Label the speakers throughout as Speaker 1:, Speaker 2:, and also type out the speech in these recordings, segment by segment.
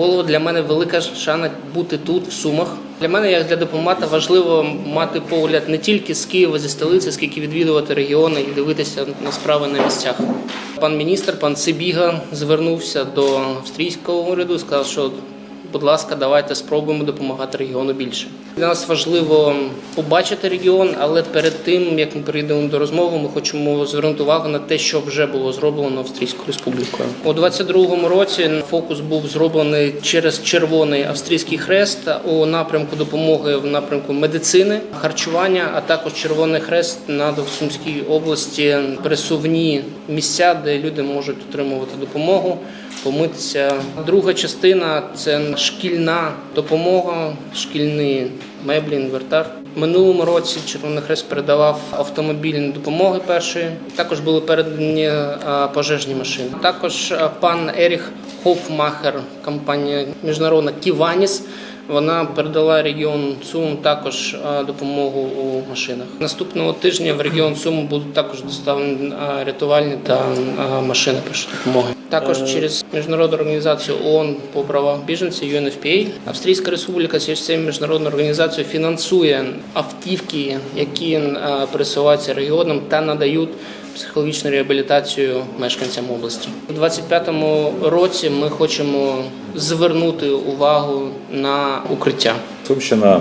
Speaker 1: голову, для мене велика шана бути тут, в Сумах. Для мене, як для дипломата, важливо мати погляд не тільки з Києва, зі столиці, скільки відвідувати регіони і дивитися на справи на місцях. Пан міністр, пан Сибіга, звернувся до австрійського уряду, сказав, що будь ласка, давайте спробуємо допомагати регіону більше. Для нас важливо побачити регіон, але перед тим як ми перейдемо до розмови, ми хочемо звернути увагу на те, що вже було зроблено Австрійською республікою. У 22-му році фокус був зроблений через червоний австрійський хрест у напрямку допомоги в напрямку медицини, харчування, а також червоний хрест на Сумській області, пересувні місця, де люди можуть отримувати допомогу помитися. Друга частина це шкільна допомога, шкільні меблі, інвертар. Минулому році Червоний Хрест передавав автомобільні допомоги першої. Також були передані пожежні машини. Також пан Еріх Хофмахер, компанія міжнародна Ківаніс. Вона передала регіон Сум також допомогу у машинах. Наступного тижня в регіон Суму будуть також доставлені рятувальні та машини першої допомоги. Також через міжнародну організацію ООН по правам біженців UNFPA Австрійська Республіка через цю міжнародну організацію фінансує автівки, які е, пересуваються регіоном та надають психологічну реабілітацію мешканцям області. У 25-му році ми хочемо звернути увагу на укриття.
Speaker 2: Сумщина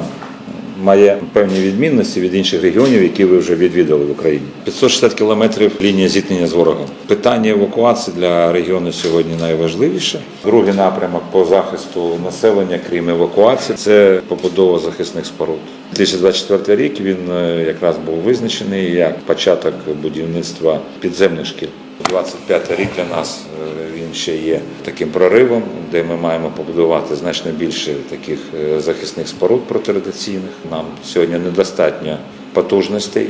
Speaker 2: має певні відмінності від інших регіонів, які ви вже відвідали в Україні. 560 кілометрів лінія зіткнення з ворогом. Питання евакуації для регіону сьогодні найважливіше. Другий напрямок по захисту населення, крім евакуації, це побудова захисних споруд. 2024 рік він е, якраз був визначений як початок будівництва підземних шкіл. 25 рік для нас е, він ще є таким проривом, де ми маємо побудувати значно більше таких е, захисних споруд протирадиційних. Нам сьогодні недостатньо потужностей,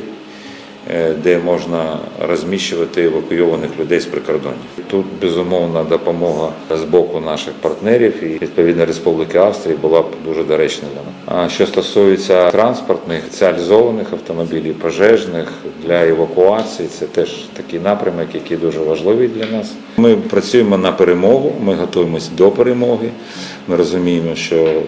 Speaker 2: де можна розміщувати евакуйованих людей з прикордоння. Тут безумовна допомога з боку наших партнерів і відповідно Республіки Австрії була б дуже доречна. А що стосується транспортних спеціалізованих автомобілів, пожежних для евакуації, це теж такий напрямок, який дуже важливий для нас. Ми працюємо на перемогу, ми готуємося до перемоги. Ми розуміємо, що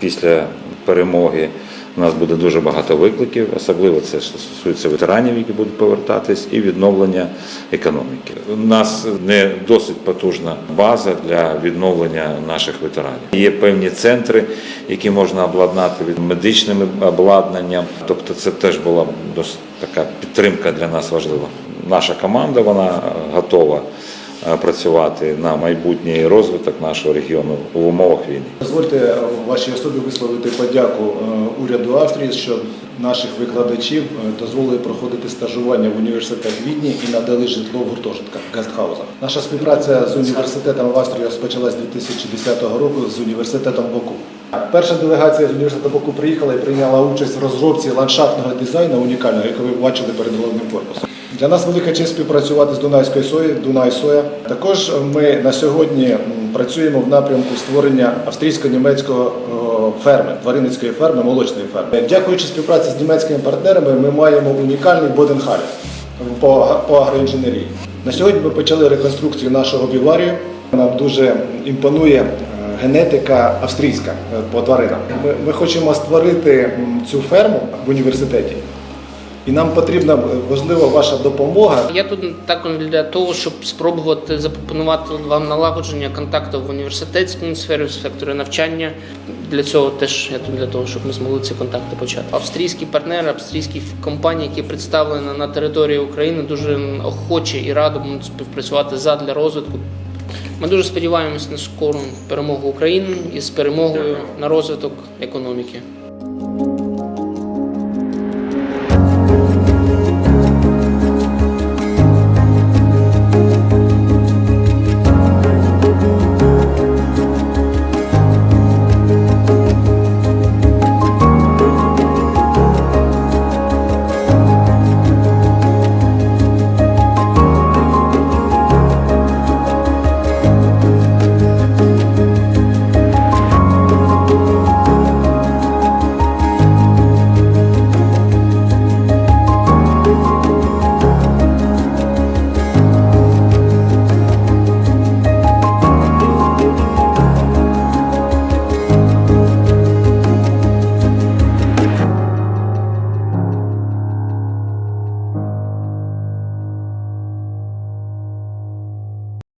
Speaker 2: після перемоги у нас буде дуже багато викликів, особливо це стосується ветеранів, які будуть повертатись, і відновлення економіки. У нас не досить потужна база для відновлення наших ветеранів. Є певні центри, які можна обладнати від медичним обладнанням. Тобто, це теж була досить така підтримка для нас важлива. Наша команда вона готова е, працювати на майбутній розвиток нашого регіону в умовах війни.
Speaker 3: Дозвольте е, вашій особі висловити подяку е, уряду Австрії, що наших викладачів е, дозволили проходити стажування в університет Відні і надали житло в гуртожитках гестхаузах. Наша співпраця з університетом в Австрії розпочалась 2010 року з університетом Баку. Перша делегація з університету Баку приїхала і прийняла участь в розробці ландшафтного дизайну унікального, який ви бачили перед головним корпусом. Для нас велика честь співпрацювати з Дунайською сою, Дунай Соя. Також ми на сьогодні працюємо в напрямку створення австрійсько-німецького ферми, тваринницької ферми, молочної ферми. Дякуючи співпраці з німецькими партнерами, ми маємо унікальний боденхаль по, по агроінженерії. На сьогодні ми почали реконструкцію нашого біварію. Нам дуже імпонує е, генетика австрійська е, по тваринам. Ми, ми хочемо створити цю ферму в університеті. І нам потрібна е, важлива ваша допомога.
Speaker 1: Я тут також для того, щоб спробувати запропонувати вам налагодження контактів в університетській сфері, в секторі навчання. Для цього теж я тут для того, щоб ми змогли ці контакти почати. Австрійські партнери, австрійські компанії, які представлені на території України, дуже охоче і радо будуть співпрацювати задля розвитку. Ми дуже сподіваємось на скору перемогу України і з перемогою на розвиток економіки.